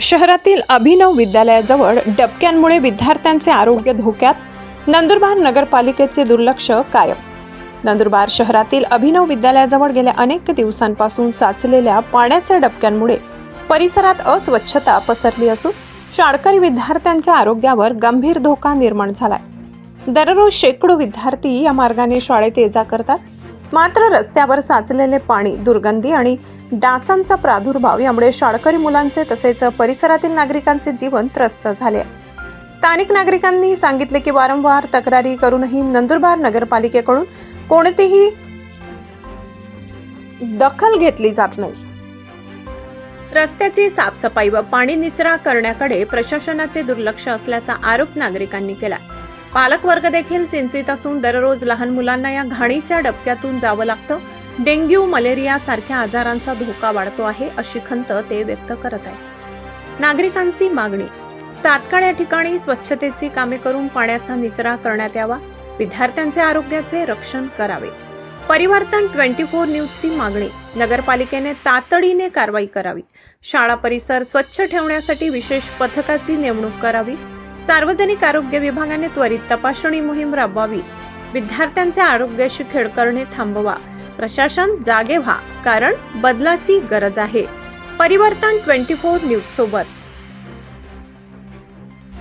शहरातील अभिनव विद्यालयाजवळ डबक्यांमुळे विद्यार्थ्यांचे आरोग्य धोक्यात नंदुरबार नगरपालिकेचे दुर्लक्ष कायम. नंदुरबार शहरातील अभिनव विद्यालयाजवळ गेल्या अनेक दिवसांपासून साचलेल्या पाण्याच्या डबक्यांमुळे परिसरात अस्वच्छता पसरली असून शाळकरी विद्यार्थ्यांच्या आरोग्यावर गंभीर धोका निर्माण झालाय. दररोज शेकडो विद्यार्थी या मार्गाने शाळेत ये जा करतात मात्र रस्त्यावर साचलेले पाणी दुर्गंधी आणि डासांचा प्रादुर्भाव यामुळे शाळकरी मुलांचे तसेच परिसरातील नागरिकांचे जीवन त्रस्त झाले. स्थानिक नागरिकांनी सांगितले की वारंवार तक्रारी करूनही नंदुरबार नगरपालिकेकडून कोणतीही दखल घेतली जात नाही. रस्त्याची साफसफाई व पाणी निचरा करण्याकडे प्रशासनाचे दुर्लक्ष असल्याचा आरोप नागरिकांनी केला. पालकवर्ग देखील चिंतित असून दररोज लहान मुलांना या घाणीच्या डबक्यातून जावं लागतं. डेंग्यू मलेरिया सारख्या आजारांचा धोका वाढतो आहे अशी खंत ते व्यक्त करत आहे नागरिकांची मागणी तात्काळ या ठिकाणी स्वच्छतेची कामे करून पाण्याचा निचरा करण्यात यावा. विद्यार्थ्यांचे आरोग्याचे रक्षण करावे. परिवर्तन ट्वेंटी फोर न्यूजची मागणी नगरपालिकेने तातडीने कारवाई करावी. शाळा परिसर स्वच्छ ठेवण्यासाठी विशेष पथकाची नेमणूक करावी. सार्वजनिक आरोग्य विभागाने त्वरित तपासणी मोहीम राबवावी. विद्यार्थ्यांचे आरोग्याशी खेळ करणे थांबवा. प्रशासन जागे व्हा कारण बदलाची गरज आहे. परिवर्तन ट्वेंटी फोर न्यूज सोबत